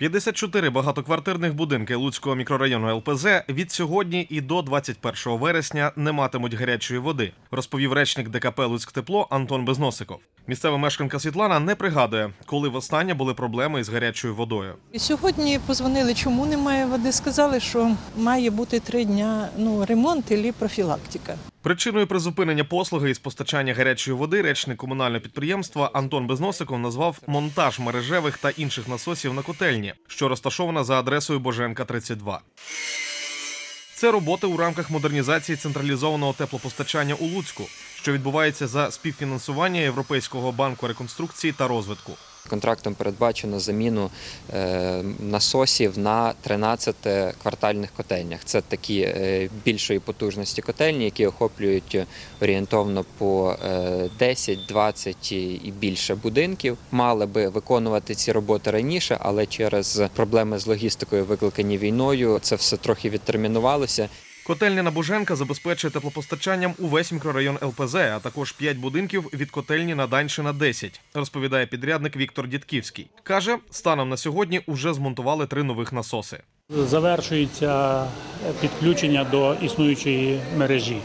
54 багатоквартирних будинки Луцького мікрорайону ЛПЗ від сьогодні і до 21 вересня не матимуть гарячої води, розповів речник ДКП Луцьктепло Антон Безносиков. Місцева мешканка Світлана не пригадує, коли востаннє були проблеми із гарячою водою. Сьогодні позвонили, чому немає води. Сказали, що має бути три дня ну, ремонт і профілактика. Причиною призупинення послуги із постачання гарячої води речник комунального підприємства Антон Безносиков назвав монтаж мережевих та інших насосів на котельні, що розташована за адресою Боженка 32. Це роботи у рамках модернізації централізованого теплопостачання у Луцьку, що відбувається за співфінансування Європейського банку реконструкції та розвитку. Контрактом передбачено заміну е, насосів на 13 квартальних котельнях. Це такі е, більшої потужності котельні, які охоплюють орієнтовно по е, 10, 20 і більше будинків. Мали би виконувати ці роботи раніше, але через проблеми з логістикою, викликані війною, це все трохи відтермінувалося. Котельня на Боженка забезпечує теплопостачанням увесь мікрорайон ЛПЗ, а також 5 будинків від котельні на Даньшина 10, розповідає підрядник Віктор Дідківський. Каже, станом на сьогодні уже змонтували три нових насоси. Завершується підключення до існуючої мережі.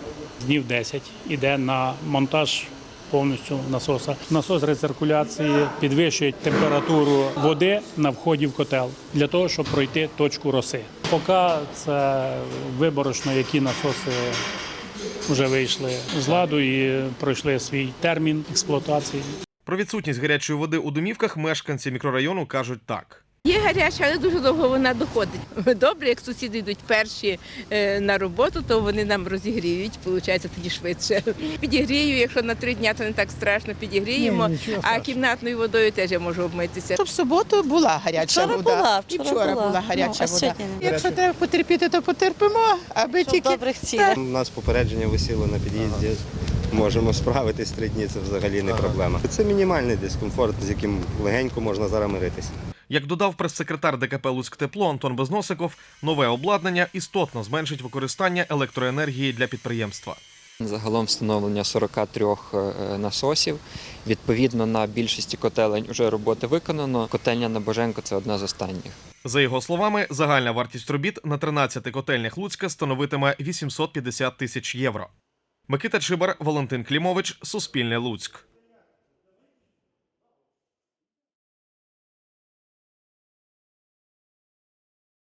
Днів 10 іде на монтаж повністю насоса. Насос рециркуляції підвищує температуру води на вході в котел для того, щоб пройти точку роси. Поки це виборочно, які насоси вже вийшли з ладу і пройшли свій термін експлуатації. Про відсутність гарячої води у домівках мешканці мікрорайону кажуть так. Є гаряча, але дуже довго вона доходить. Добре, як сусіди йдуть перші е, на роботу, то вони нам розігріють, виходить тоді швидше. Підігрію, якщо на три дні, то не так страшно підігріємо. а кімнатною водою теж я можу обмитися. Щоб в суботу була гаряча Вчора вода. була, і вчора вчора була. була, гаряча Ну, вода. сьогодні. Якщо треба потерпіти, то потерпимо, аби Щоб тільки добрих цілей. У нас попередження висіло на під'їзді. Можемо справитись три дні, це взагалі не проблема. Це мінімальний дискомфорт, з яким легенько можна зараз миритися. Як додав прес-секретар ДКП Луцьктепло Антон Безносиков, нове обладнання істотно зменшить використання електроенергії для підприємства. Загалом встановлення 43 е, насосів. Відповідно, на більшості котелень вже роботи виконано. Котельня на Боженко це одна з останніх. За його словами, загальна вартість робіт на 13 котельнях Луцька становитиме 850 тисяч євро. Микита Чибар, Валентин Клімович, Суспільне Луцьк.